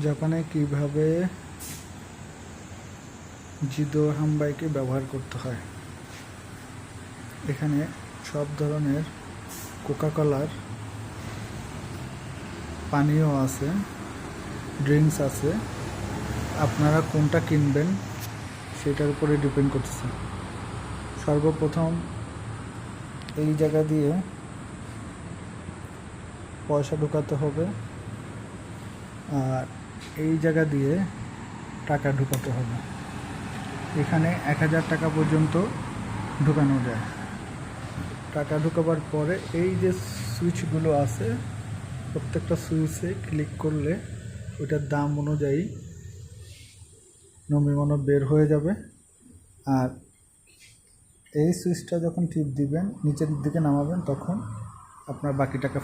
জাপানে কীভাবে জিদো হাম্বাইকে ব্যবহার করতে হয়? এখানে সব ধরনের কোকাকোলার পানীয় আছে, ড্রিঙ্কস আছে। আপনারা কোনটা কিনবেন সেটার উপরে ডিপেন্ড করতেছে। সর্বপ্রথম এই জায়গা দিয়ে পয়সা ঢোকাতে হবে। আর এই জায়গা দিয়ে টাকা ঢুকাতে হবে। এখানে এক হাজার টাকা পর্যন্ত ঢুকানো যায়। টাকা ঢুকাবার পরে এই যে সুইচগুলো আছে, প্রত্যেকটা সুইচে ক্লিক করলে ওইটার দাম অনুযায়ী নমিমনো বের হয়ে যাবে। আর এই সুইচটা যখন টিপ দিবেন, নিচের দিকে নামাবেন, তখন আপনার বাকি টাকা